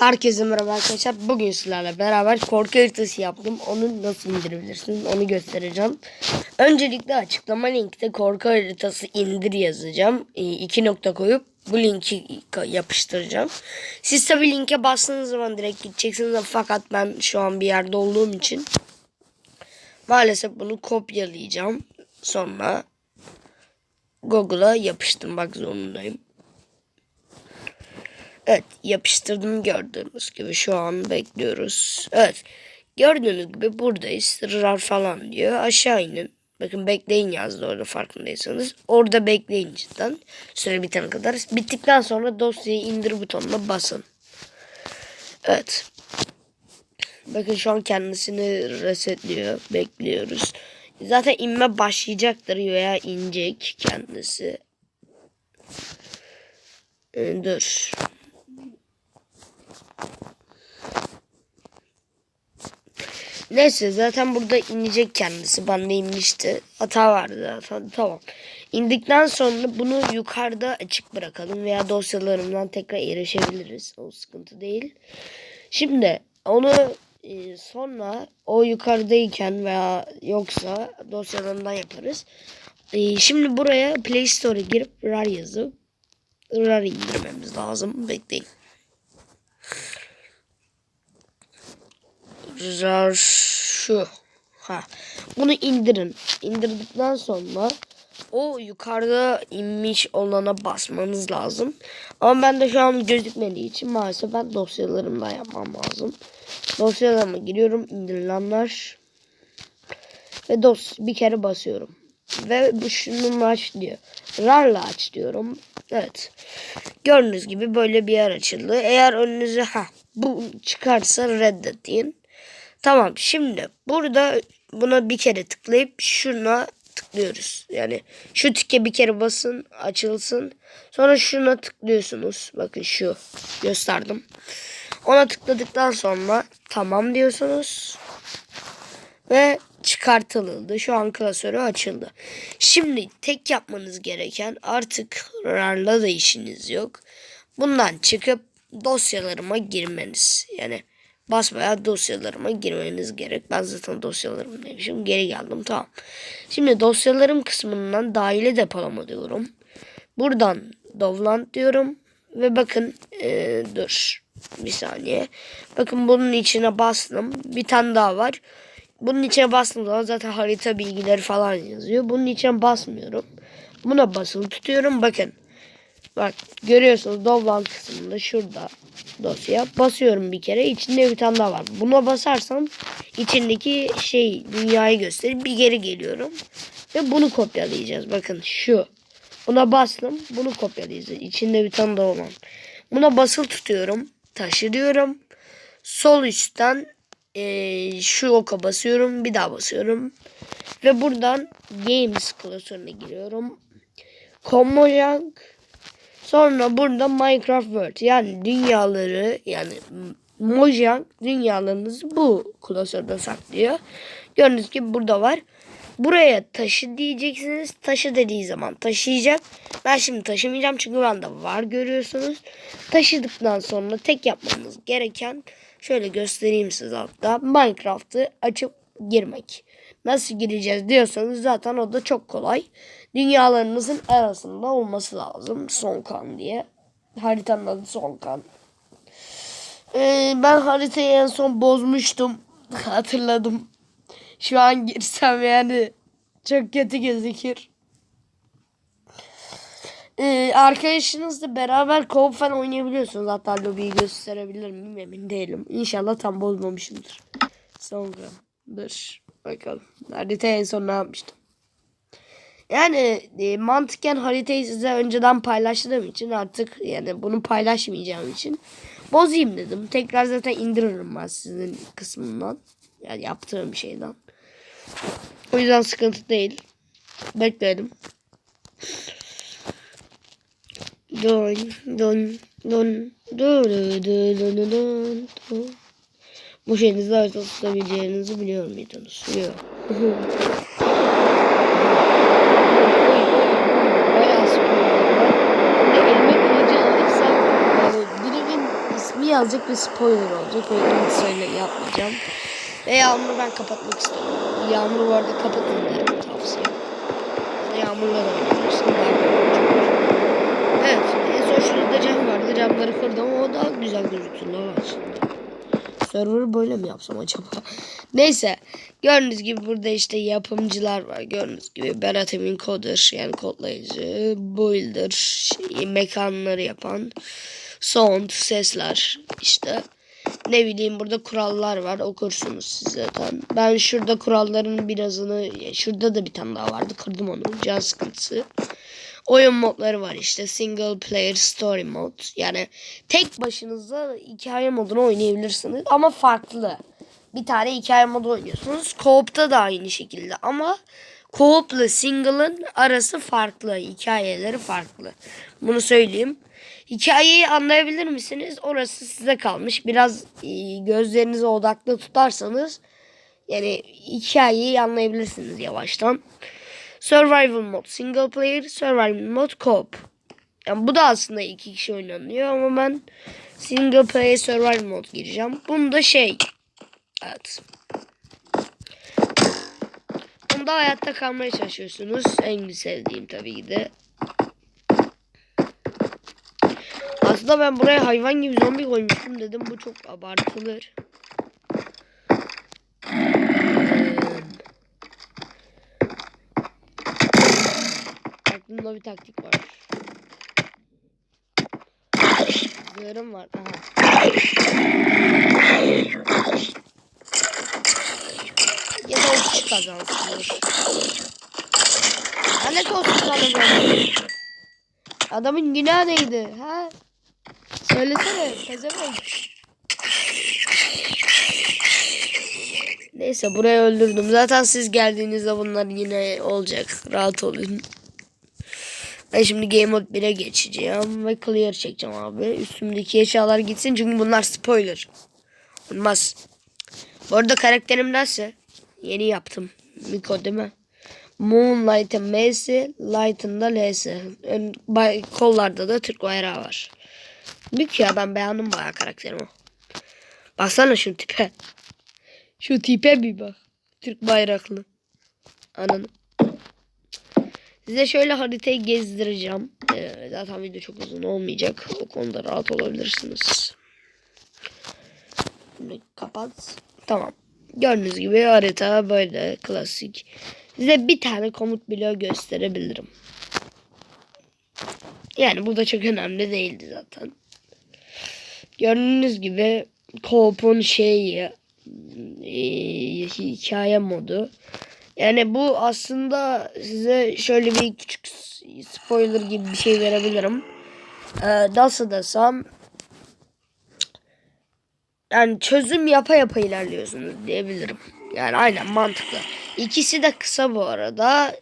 Herkese merhaba arkadaşlar. Bugün sizlerle beraber korku haritası yaptım. Onu nasıl indirebilirsiniz onu göstereceğim. Öncelikle açıklama linkte korku haritası indir yazacağım. E, iki nokta koyup bu linki yapıştıracağım. Siz tabi linke bastığınız zaman direkt gideceksiniz. Fakat ben şu an bir yerde olduğum için maalesef bunu kopyalayacağım. Sonra Google'a yapıştırmak zorundayım. Evet yapıştırdım gördüğünüz gibi şu an bekliyoruz. Evet gördüğünüz gibi buradayız. Rar falan diyor. Aşağı inin. Bakın bekleyin yazdı orada farkındaysanız. Orada bekleyin cidden. Süre bitene kadar. Bittikten sonra dosyayı indir butonuna basın. Evet. Bakın şu an kendisini resetliyor. Bekliyoruz. Zaten inme başlayacaktır veya inecek kendisi. Ee, dur. Neyse zaten burada inecek kendisi. Bende inmişti. Hata vardı zaten. Tamam. İndikten sonra bunu yukarıda açık bırakalım veya dosyalarımdan tekrar erişebiliriz. O sıkıntı değil. Şimdi onu e, sonra o yukarıdayken veya yoksa dosyalarından yaparız. E, şimdi buraya Play Store'a girip RAR yazıp RAR indirmemiz lazım. Bekleyin. Şu. Ha. Bunu indirin. İndirdikten sonra o yukarıda inmiş olana basmanız lazım. Ama ben de şu an gözükmediği için maalesef ben dosyalarımda yapmam lazım. Dosyalarıma giriyorum. indirilenler ve dos bir kere basıyorum. Ve bu şununla aç diyor. RAR'la aç diyorum. Evet. Gördüğünüz gibi böyle bir yer açıldı. Eğer önünüze ha bu çıkarsa reddet. Tamam şimdi burada buna bir kere tıklayıp şuna tıklıyoruz. Yani şu tike bir kere basın açılsın. Sonra şuna tıklıyorsunuz. Bakın şu gösterdim. Ona tıkladıktan sonra tamam diyorsunuz. Ve çıkartıldı. Şu an klasörü açıldı. Şimdi tek yapmanız gereken artık RAR'la da işiniz yok. Bundan çıkıp dosyalarıma girmeniz. Yani basmaya dosyalarıma girmeniz gerek. Ben zaten dosyalarımdaymışım. Geri geldim. Tamam. Şimdi dosyalarım kısmından dahili depolama diyorum. Buradan Dovland diyorum. Ve bakın ee, dur bir saniye. Bakın bunun içine bastım. Bir tane daha var. Bunun içine bastığım zaman zaten harita bilgileri falan yazıyor. Bunun içine basmıyorum. Buna basılı tutuyorum. Bakın. Bak görüyorsunuz Dovland kısmında şurada dosya. Basıyorum bir kere. İçinde bir tane daha var. Buna basarsam içindeki şey dünyayı gösterir. Bir geri geliyorum. Ve bunu kopyalayacağız. Bakın şu. Buna bastım. Bunu kopyalayacağız. İçinde bir tane daha olan. Buna basılı tutuyorum. Taşı diyorum. Sol üstten e, şu oka basıyorum. Bir daha basıyorum. Ve buradan Games klasörüne giriyorum. Mojang Sonra burada Minecraft World yani dünyaları yani Mojang dünyalarınızı bu klasörde saklıyor. Gördüğünüz gibi burada var. Buraya taşı diyeceksiniz. Taşı dediği zaman taşıyacak. Ben şimdi taşımayacağım çünkü bende var görüyorsunuz. Taşıdıktan sonra tek yapmamız gereken şöyle göstereyim size hatta Minecraft'ı açıp girmek. Nasıl gireceğiz diyorsanız zaten o da çok kolay. Dünyalarınızın arasında olması lazım. Sonkan diye. Haritanın adı Sonkan. Ee, ben haritayı en son bozmuştum. Hatırladım. Şu an girsem yani çok kötü gözükür. Ee, arkadaşınızla beraber co falan oynayabiliyorsunuz. Hatta lobiyi gösterebilir miyim emin değilim. İnşallah tam bozmamışımdır. Sonra dur Bakalım. Harita en son ne yapmıştım? Yani e, mantıken haritayı size önceden paylaştığım için artık yani bunu paylaşmayacağım için bozayım dedim. Tekrar zaten indiririm ben sizin kısmından. Yani yaptığım şeyden. O yüzden sıkıntı değil. Bekleyelim. Dön, dön, dön, dön, dön, dön, dön, dön. Bu şeyinizde harita tutabileceğinizi biliyor muydunuz? Yok. Bayağı spoiler var. Ve elime kılıcı alırsam yani birinin ismi azıcık bir spoiler olacak. Ve ilk söyle yapmayacağım. Ve Yağmur'u ben kapatmak istiyorum. Yağmur'u bu arada kapatın derim tavsiye. Yağmur'la da oynayabilirsin. Evet. En son şurada cam vardı. Camları kırdım ama o daha güzel gözüktü. lan aslında. Server'ı böyle mi yapsam acaba? Neyse. Gördüğünüz gibi burada işte yapımcılar var. Gördüğünüz gibi Berat Emin Coder yani kodlayıcı, builder, şey, mekanları yapan, sound, sesler işte. Ne bileyim burada kurallar var okursunuz siz zaten. Ben şurada kuralların birazını şurada da bir tane daha vardı kırdım onu can sıkıntısı. Oyun modları var işte single player story mode yani tek başınıza hikaye modunu oynayabilirsiniz ama farklı. Bir tane hikaye modu oynuyorsunuz. Co-op'ta da aynı şekilde ama co-op'la single'ın arası farklı. Hikayeleri farklı. Bunu söyleyeyim. Hikayeyi anlayabilir misiniz? Orası size kalmış. Biraz e, gözlerinizi odaklı tutarsanız yani hikayeyi anlayabilirsiniz yavaştan. Survival mod single player, survival mod co-op. Yani bu da aslında iki kişi oynanıyor ama ben single player survival mod gireceğim. Bunda şey Evet. Bunda hayatta kalmaya çalışıyorsunuz. En sevdiğim tabii ki de. Aslında ben buraya hayvan gibi zombi koymuştum dedim. Bu çok abartılır. Ee, Aklımda bir taktik var. Zırhım var. Aha. Ya da kişi kazansın. Lanet olsun sana böyle. Adamın günah neydi? Ha? Söylesene. Pezevenk. Neyse burayı öldürdüm. Zaten siz geldiğinizde bunlar yine olacak. Rahat olun. Ben şimdi Game Mode 1'e geçeceğim ve clear çekeceğim abi. Üstümdeki eşyalar gitsin çünkü bunlar spoiler. Olmaz. Bu arada karakterim nasıl? Yeni yaptım. Miko değil mi? Moonlight'ın M'si, Light'ın da L'si. Ön, bay, kollarda da Türk bayrağı var. Mük ya ben beğendim bayağı karakterimi. Baksana şu tipe. Şu tipe bir bak. Türk bayraklı. Ananı. Size şöyle haritayı gezdireceğim. Ee, zaten video çok uzun olmayacak. O konuda rahat olabilirsiniz. Şimdi kapat. Tamam. Gördüğünüz gibi harita böyle klasik. Size bir tane komut bloğu gösterebilirim. Yani bu da çok önemli değildi zaten. Gördüğünüz gibi co-op'un şeyi e, hikaye modu. Yani bu aslında size şöyle bir küçük spoiler gibi bir şey verebilirim. Ee, nasıl desem yani çözüm yapa yapa ilerliyorsunuz diyebilirim. Yani aynen mantıklı. İkisi de kısa bu arada.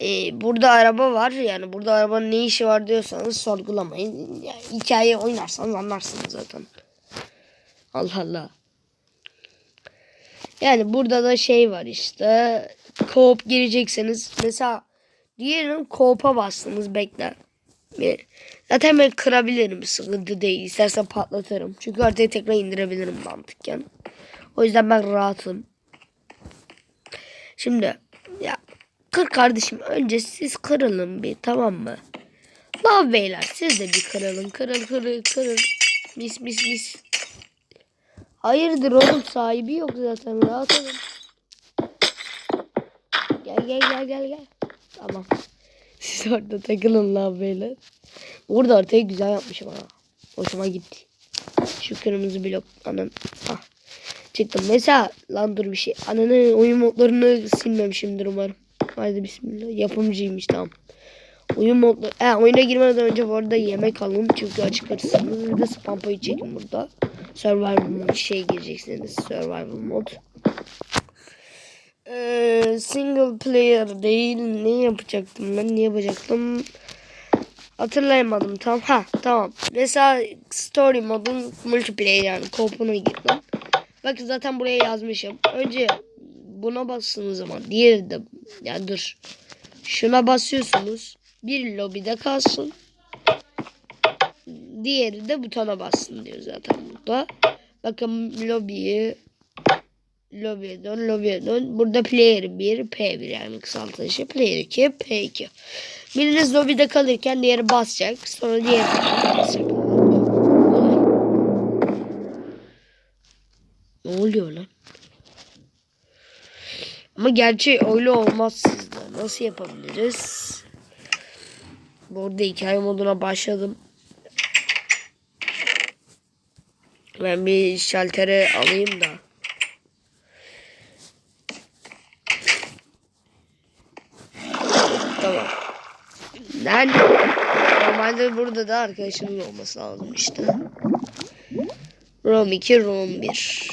Ee, burada araba var. Yani burada arabanın ne işi var diyorsanız sorgulamayın. Yani hikaye oynarsanız anlarsınız zaten. Allah Allah. Yani burada da şey var işte. Co-op girecekseniz. Mesela diyelim co-op'a bastınız bekle. Zaten ben kırabilirim sıkıntı değil. İstersen patlatırım. Çünkü haritayı tekrar indirebilirim mantıkken. O yüzden ben rahatım. Şimdi ya kır kardeşim önce siz kırılın bir tamam mı? Lav beyler siz de bir kırılın. Kırıl kırıl kırıl. Mis mis mis. Hayırdır oğlum sahibi yok zaten rahat olun. Gel gel gel gel gel. Tamam. Siz orada takılın lan beyler. Orada haritayı güzel yapmışım ha. Hoşuma gitti. Şu kırmızı blok anan. Ah. Çıktım. Mesela lan dur bir şey. Ananı oyun modlarını silmemişimdir umarım. Haydi bismillah. Yapımcıymış tamam. Oyun modları. He oyuna girmeden önce bu arada yemek alın. Çünkü açıklarsanız bir de spam payı çekin burada. Survival mod şey gireceksiniz. Survival mod. Ee, single player değil. Ne yapacaktım ben? Ne yapacaktım? Hatırlayamadım tam. Ha tamam. Mesela story modun multiplayer yani co-op'una girdim. Bakın zaten buraya yazmışım. Önce buna bastığınız zaman diğeri de ya dur. Şuna basıyorsunuz. Bir lobide kalsın. Diğeri de butona bassın diyor zaten burada. Bakın lobiyi lobiye dön, lobiye dön. Burada player 1, P1 yani kısaltışı. Player 2, P2. Biriniz lobide kalırken diğeri basacak. Sonra diğeri basacak. Ne oluyor lan? Ama gerçi öyle olmaz sizde. Nasıl yapabiliriz? Bu arada hikaye moduna başladım. Ben bir şaltere alayım da. Tamam. Ben normalde burada da arkadaşımın olması lazım işte. Rom 2, Rom 1.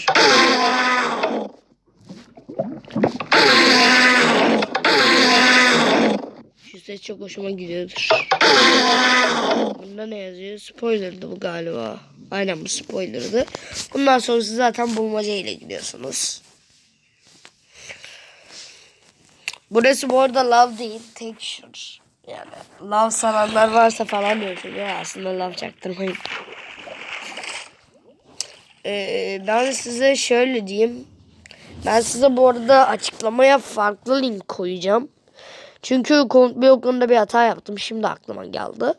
Şu ses çok hoşuma gidiyordur. Bunda ne yazıyor? Spoiler'dı bu galiba. Aynen bu spoiler'dı. Bundan sonrası zaten bulmaca ile gidiyorsunuz. Burası bu arada love değil. Texture. Yani love sananlar varsa falan diyorsun ya aslında love çaktırmayın. Ee, ben size şöyle diyeyim. Ben size bu arada açıklamaya farklı link koyacağım. Çünkü komut bloklarında bir hata yaptım. Şimdi aklıma geldi.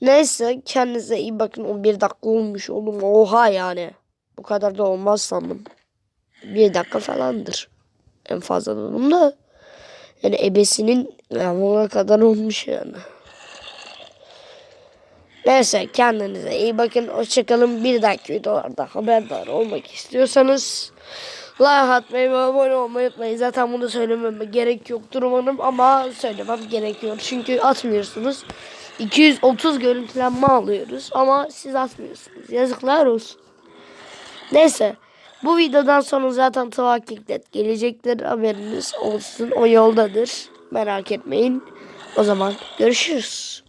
Neyse kendinize iyi bakın. 11 dakika olmuş oğlum. Oha yani. Bu kadar da olmaz sandım. Bir dakika falandır. En fazla durumda. Yani ebesinin yağmura kadar olmuş yani. Neyse kendinize iyi bakın. Hoşçakalın. Bir dahaki videolarda haberdar olmak istiyorsanız like atmayı ve abone olmayı unutmayın. Zaten bunu söylememe gerek yoktur umarım ama söylemem gerekiyor. Çünkü atmıyorsunuz. 230 görüntülenme alıyoruz ama siz atmıyorsunuz. Yazıklar olsun. Neyse. Bu videodan sonra zaten Tavakiklet gelecektir. Haberiniz olsun. O yoldadır. Merak etmeyin. O zaman görüşürüz.